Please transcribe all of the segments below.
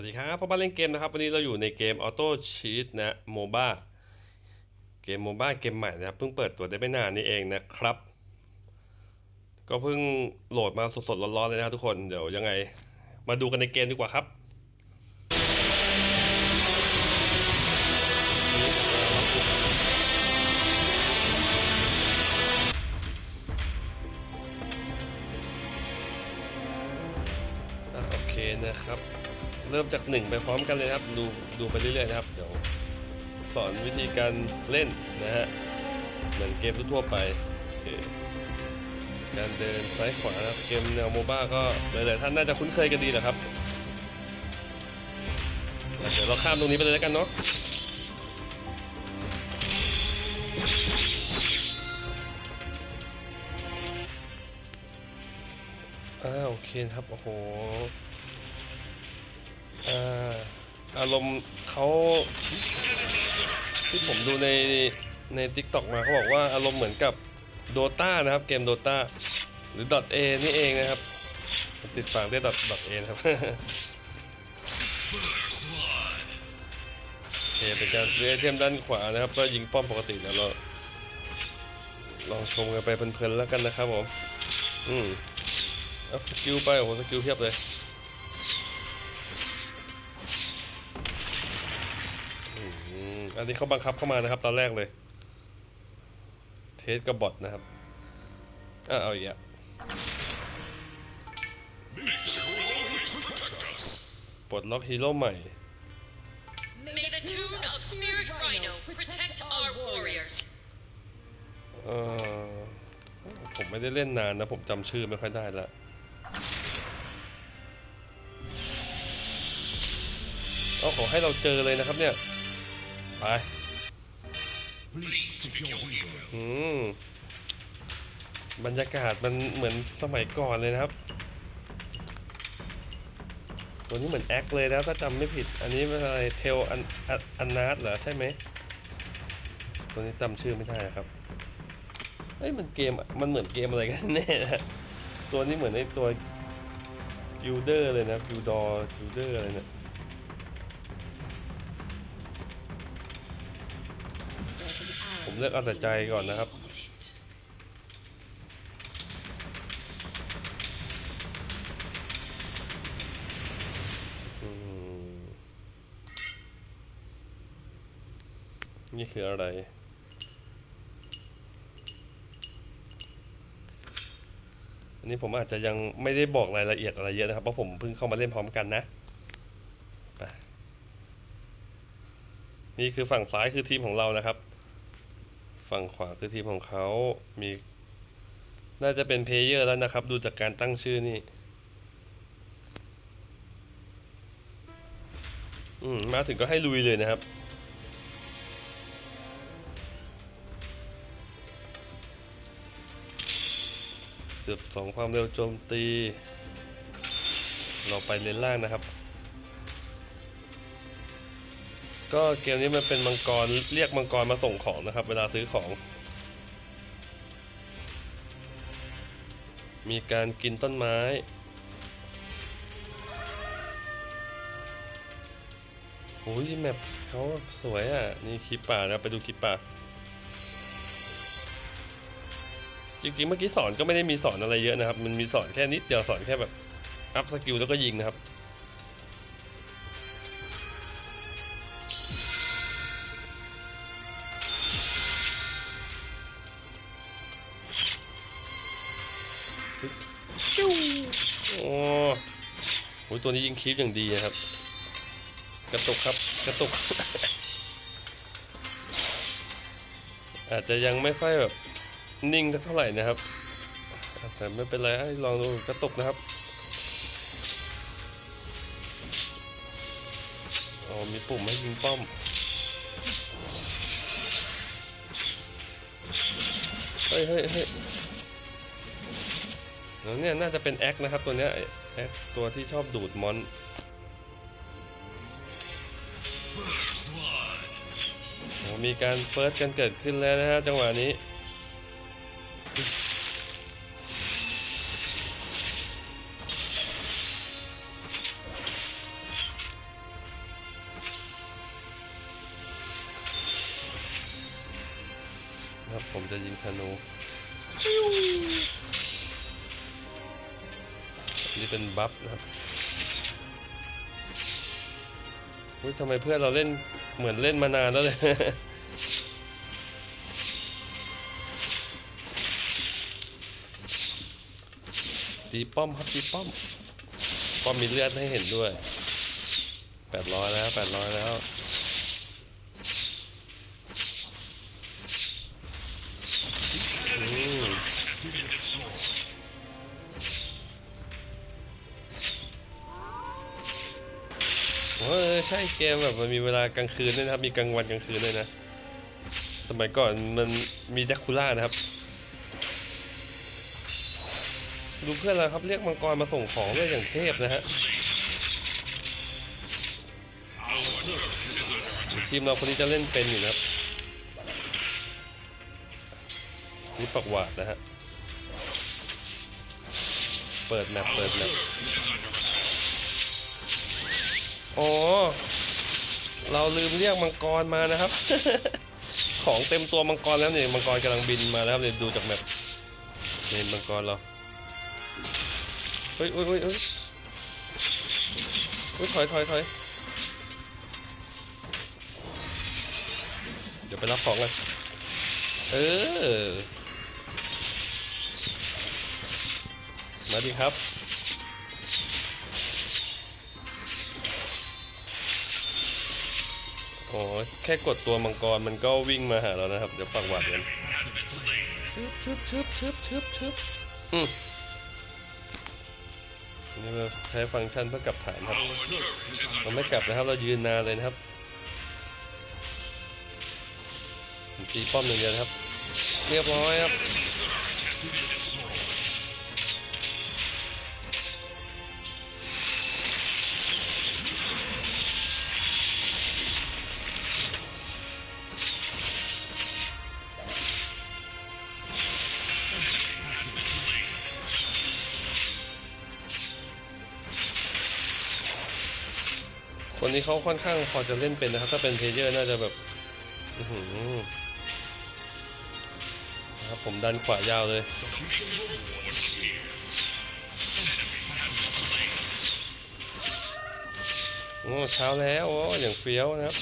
วัสดีครับพ่อบ้านเล่นเกมนะครับ วันนี้เราอยู่ในเกม Auto Cheat นะโมบ้าเกมโมบ้าเกมใหม่นะครับเพิ่งเปิดตัวได้ไม่นานนี้เองนะครับ ก็เพิ่งโหลดมาสดๆร้อนๆเลยนะทุกคนเดี๋ยวยังไง มาดูกันในเกมดีกว่าครับ เริ่มจากหนึ่งไปพร้อมกันเลยนะครับ ดูดูไปเรื่อยๆนะครับ เดี๋ยวสอนวิธีการเล่นนะฮะเหมือนเกมทั่วไป การเดินซ้ายขวานะครับ เกมแนวโมบ้าก็หลายๆท่านน่าจะคุ้นเคยกันดีนะครับ เดี๋ยวเราข้ามตรงนี้ไปเลยแล้วกันเนาะอ่าโอเคครับ โอ้โห อารมณ์เขาที่ผมดูในใน t ิ k t o k มาเขาบอกว่าอารมณ์เหมือนกับ Dota นะครับ เกม Dota หรือ .a นี่เองนะครับ ติดฝังได้วย .a นะครับเคเป็นการซื้อไอเทมด้านขวานะครับ ก็ยิงป้อมปกติแล้วเรา ลองชมกันไปเพลินๆแล้วกันนะครับผม อืมอัพสกิลไปโอ้โหสกิลเพียบเลย อันนี้เขาบังคับเข้ามานะครับ ตอนแรกเลย เทสกับบอทนะครับอะเอาอีกอะปลดล็อกฮีโร่ใหม่ May the tune of Spirit Rhino protect our warriors. เออผมไม่ได้เล่นนานนะ ผมจำชื่อไม่ค่อยได้ละเอาขอให้เราเจอเลยนะครับเนี่ย ไปอืมบรรยากาศมันเหมือนสมัยก่อนเลยนะครับ ตัวนี้เหมือนแอคเลยแล้วถ้าจำไม่ผิด อันนี้เป็นอะไรเทลอันอันนาร์ดเหรอใช่ไหม ตัวนี้จำชื่อไม่ได้ครับเอ้ยมันเกมมันเหมือนเกมอะไรกันแน่นะตัวนี้เหมือนไอ้ตัวกิลเดอร์เลยนะกิลดอร์กิลเดอร์อะไรเนี่ย เลือกเอาแต่ใจก่อนนะครับอืมนี่คืออะไร อันนี้ผมอาจจะยังไม่ได้บอกรายละเอียดอะไรเยอะนะครับ เพราะผมเพิ่งเข้ามาเล่นพร้อมกันนะ นี่คือฝั่งซ้ายคือทีมของเรานะครับ ฝั่งขวาคือทีมของเขามี น่าจะเป็นเพลเยอร์แล้วนะครับ ดูจากการตั้งชื่อนี่อืมมาถึงก็ให้ลุยเลยนะครับจุดสองความเร็วโจมตี เราไปเลนล่างนะครับ ก็เกมนี้มันเป็นมังกรเรียกมังกรมาส่งของนะครับ เวลาซื้อของ มีการกินต้นไม้ โอ้ยแมปเขาสวยอะ นี่คลิปป่านะไปดูคลิปป่า จริงๆ เมื่อกี้สอนก็ไม่ได้มีสอนอะไรเยอะนะครับ มันมีสอนแค่นิดเดียวสอนแค่แบบ อัพสกิลแล้วก็ยิงนะครับ ตัวนี้ยิงคลิปอย่างดีนะครับ กระตุกครับ กระตุก อาจจะยังไม่ค่อยแบบนิ่งสักเท่าไหร่นะครับ แต่ไม่เป็นไรลองดูกระตุกนะครับอ๋อมีปุ่มให้ยิงป้อมเฮ้ยเฮ้ยเฮ้ยแล้วเนี่ยน่าจะเป็นแอคนะครับตัวเนี้ย แอคตัวที่ชอบดูดมอน มีการเฟิร์สกันเกิดขึ้นแล้วนะฮะจังหวะนี้ครับผมจะยิงธนู นี่เป็นบัฟนะครับอุ้ยทำไมเพื่อนเราเล่นเหมือนเล่นมานานแล้วเลยตีป้อมครับตีป้อม ป้อมมีเลือดให้เห็นด้วยแปดร้อยแล้วแปดร้อยแล้ว เออใช่เกมแบบมันมีเวลากลางคืนด้วยนะครับ มีกลางวันกลางคืนด้วยนะ สมัยก่อนมันมีแดกคูล่านะครับดูเพื่อนเราครับเรียกมังกรมาส่งของด้วยอย่างเทพนะฮะทีมเราคนนี้จะเล่นเป็นอยู่นะครับนี่ปักหวาดนะฮะ เปิดแมปเปิดแมป อ๋อเราลืมเรียกมังกรมานะครับ ของเต็มตัวมังกรแล้วเนี่ยมังกรกำลังบินมาแล้วครับเนี่ยดูจากแมปเนี่ยมังกรเราเฮ้ยเฮ้ยเฮ้ยเฮ้ยเฮ้ยถอยถอยถอยเดี๋ยวไปรับของกันเออ มาดิครับ โอ้ยแค่กดตัวมังกรมันก็วิ่งมาหาเรานะครับ เดี๋ยวปักหวัดกันชึบชึบชึบชึบชึบอืมนี่เราใช้ฟังก์ชันเพื่อกลับฐานครับเราไม่กลับนะครับ เรายืนนานเลยนะครับผมตีป้อมหนึ่างเดียวนะครับ เรียบร้อยครับ คนนี้เขาค่อนข้างพอจะเล่นเป็นนะครับ ถ้าเป็นเพเยอร์น่าจะแบบนะครับผมดันขวายาวเลยโอ้เช้าแล้วโอ้อย่างเฟี้ยวนะครับ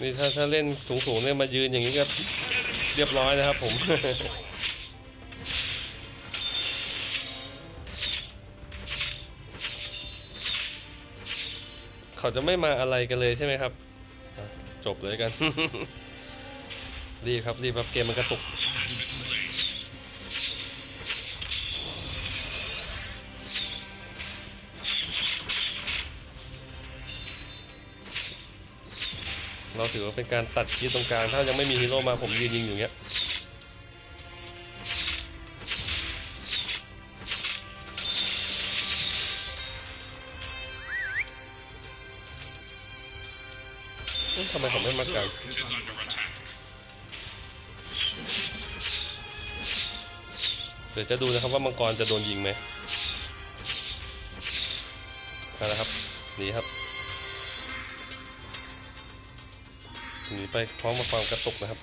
นี่ถ้าถ้าเล่นสูงๆเนี่ยมายืนอย่างนี้ก็เรียบร้อยนะครับผม เขาจะไม่มาอะไรกันเลยใช่ไหมครับ จบเลยกัน รีบครับ รีบครับเกมมันกระตุก เราถือว่าเป็นการตัดคีย์ตรงกลาง ถ้ายังไม่มีฮีโร่มาผมยืนยิงอยู่เงี้ย ไมผมไม่มากลางเดี๋ยวจะดูนะครับว่ามังกรจะโดนยิงไหมเอาละครับหนีครับหนีไปพร้อมกับความกระตุกนะครับ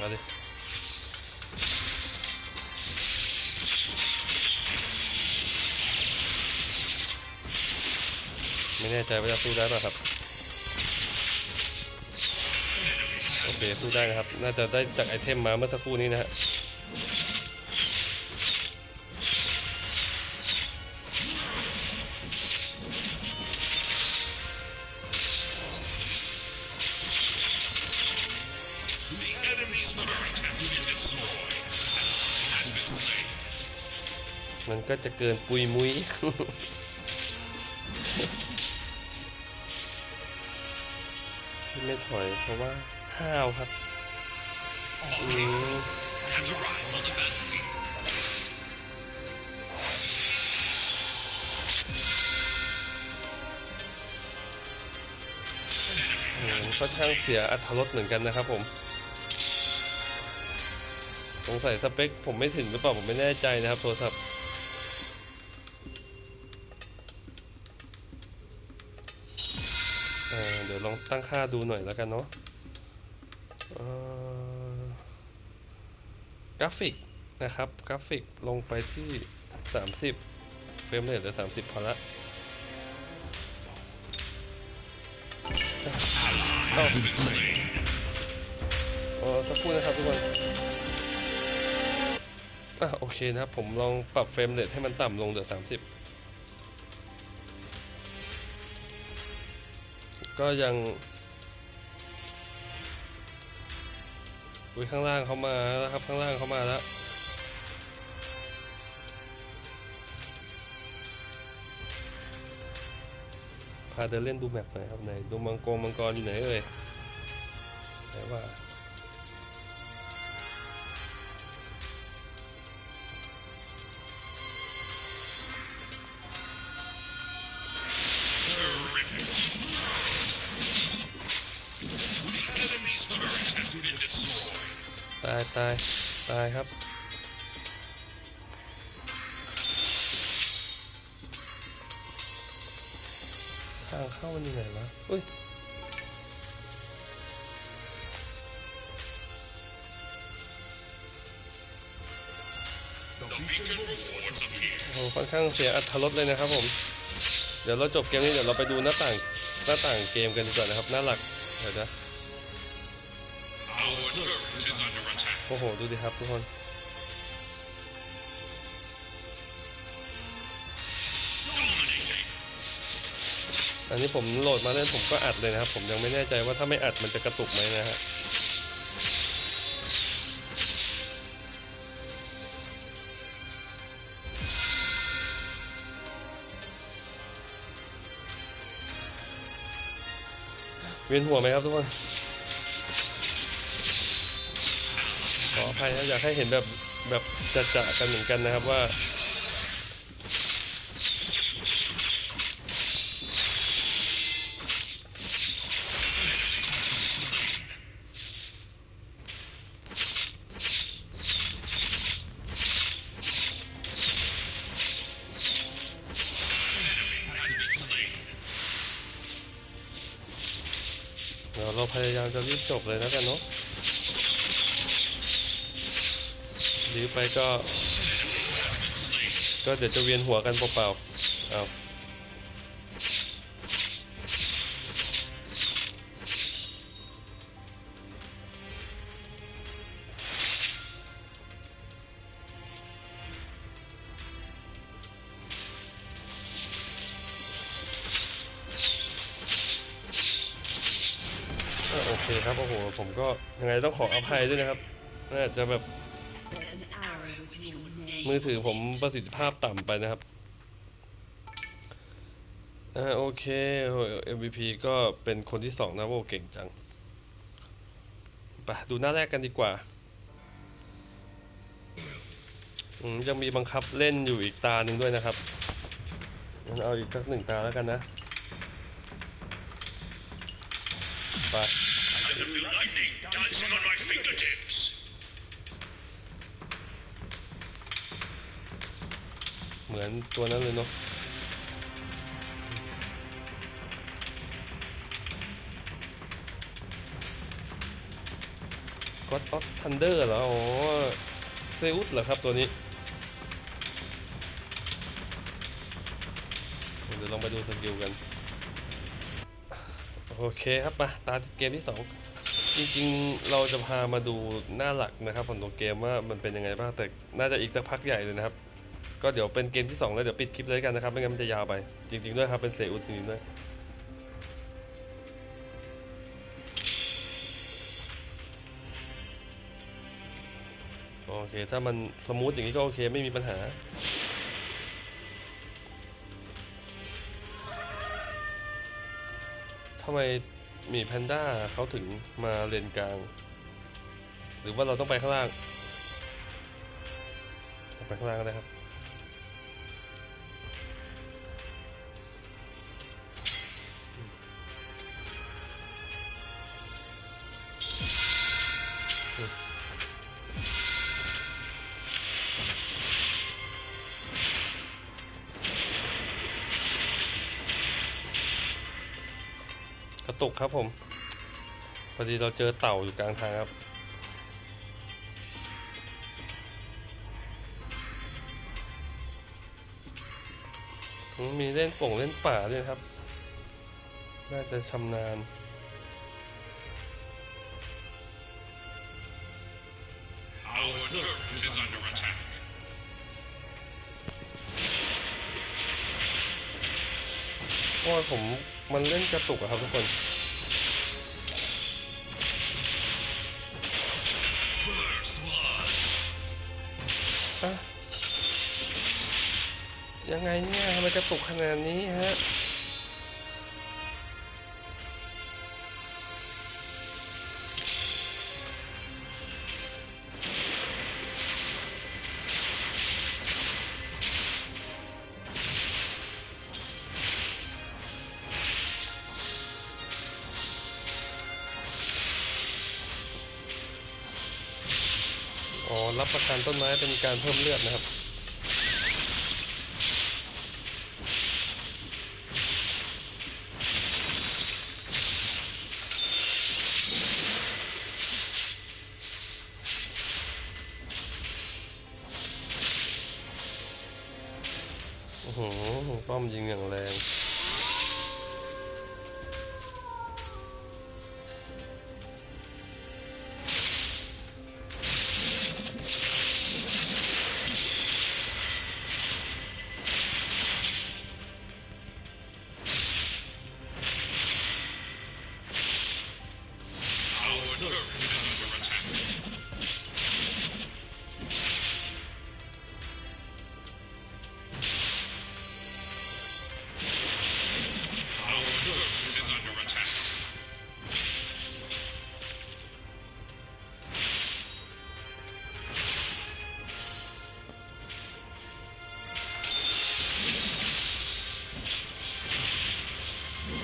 มาดิ ไม่แน่ใจว่าจะสู้ได้ป่ะครับ โอเคสู้ได้นะครับ น่าจะได้จากไอเทมมาเมื่อสักครู่นี้นะฮะมันก็จะเกินปุยมุย ไม่ถอยเพราะว่าห้าวครับอืมค่อนข้างเสียอัตรสเหมือนกันนะครับผม สงสัยสเปคผมไม่ถึงหรือเปล่าผมไม่แน่ใจนะครับโทรศัพท์ เดี๋ยวลองตั้งค่าดูหน่อยแล้วกันเนาะกราฟิกนะครับ กราฟิกลงไปที่ 30 เฟรมเรทเหลือ30 พอละเอาเออสักครู่นะครับทุกคนอะโอเคนะครับ ผมลองปรับเฟรมเรทให้มันต่ำลงเหลือ 30 ก็ยังอุ้ยข้างล่างเขามาแล้วครับข้างล่างเขามาแล้วพาเดินเล่นดูแมปหน่อยครับไหนดูมังกรมังกรอยู่ไหนเอ่ยไหนว่า ตายตายตายครับ ทางเข้ามันอยู่ไหนวะอุ้ยโอ้ค่อนข้างเสียอัตรสเลยนะครับผม เดี๋ยวเราจบเกมนี้เดี๋ยวเราไปดูหน้าต่างหน้าต่างเกมกันดีกว่านะครับหน้าหลักเดี๋ยวนะ โอ้โห ดูดิครับทุกคนอันนี้ผมโหลดมาเล่นผมก็อัดเลยนะครับ ผมยังไม่แน่ใจว่าถ้าไม่อัดมันจะกระตุกไหมนะฮะเวียนหัวไหมครับทุกคน ออภัยนะอยากให้เห็นแบบแบบจะๆกันเหมือนกันนะครับว่า เดี๋ยวเราพยายามจะรีบจบเลยแล้วกันเนาะ ไปก็ ก็เดี๋ยวจะเวียนหัวกันเปล่าๆเอาโอเคครับ โอ้โห ผมก็ยังไงต้องขออภัยด้วยนะครับ น่าจะแบบ มือถือผมประสิทธิภาพต่ำไปนะครับอ่าโอเคโอ้ย MVP ก็เป็นคนที่สองนะโอ้เก่งจังไปดูหน้าแรกกันดีกว่าอืมยังมีบังคับเล่นอยู่อีกตาหนึ่งด้วยนะครับงั้นเอาอีกสักหนึ่งตาแล้วกันนะ ไป เหมือนตัวนั้นเลยเนาะ God of Thunder เหรอ อ๋อ เซอุสเหรอครับตัวนี้ เดี๋ยวลองไปดูสกิลกัน โอเคครับ มา ตาเกมที่สองจริงๆ เราจะพามาดูหน้าหลักนะครับ ของตัวเกมว่ามันเป็นยังไงบ้าง แต่น่าจะอีกสักพักใหญ่เลยนะครับ ก็เดี๋ยวเป็นเกมที่2แล้วเดี๋ยวปิดคลิปเลยกันนะครับไม่งั้นมันจะยาวไป จริง ๆด้วยครับเป็นเซอุสจริงๆด้วยโอเค ถ้ามันสมูทอย่างนี้ก็โอเคไม่มีปัญหา ทำไมมีแพนด้าเขาถึงมาเลนกลาง หรือว่าเราต้องไปข้างล่าง ไปข้างล่างก็ได้ครับ กระตุกครับผม พอดีเราเจอเต่าอยู่กลางทางครับอืมมีเล่นป่งเล่นป่าด้วยครับ น่าจะชำนาญ Our turret is under attack. เพราะว่าผม มันเล่นกระตุกอะครับทุกคนอะยังไงเนี่ยทำไมกระตุกขนาดนี้ฮะ อ๋อรับประกันต้นไม้เป็นการเพิ่มเลือดนะครับ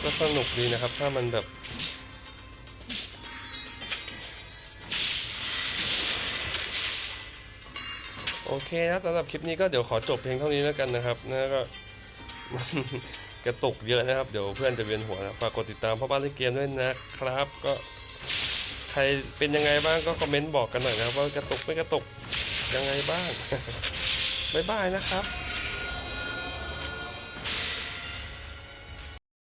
ก็สนุกดีนะครับ ถ้ามันแบบ โอเคนะสำหรับคลิปนี้ก็เดี๋ยวขอจบเพียงเท่านี้แล้วกันนะครับนะก็กระตุกเยอะนะครับ เดี๋ยวเพื่อนจะเวียนหัวนะฝากกดติดตามพ่อบ้านเล่นเกมด้วยนะครับ ก็ใครเป็นยังไงบ้างก็คอมเมนต์บอกกันหน่อยนะครับว่ากระตุกไม่กระตุกยังไงบ้าง บ๊ายบายนะครับ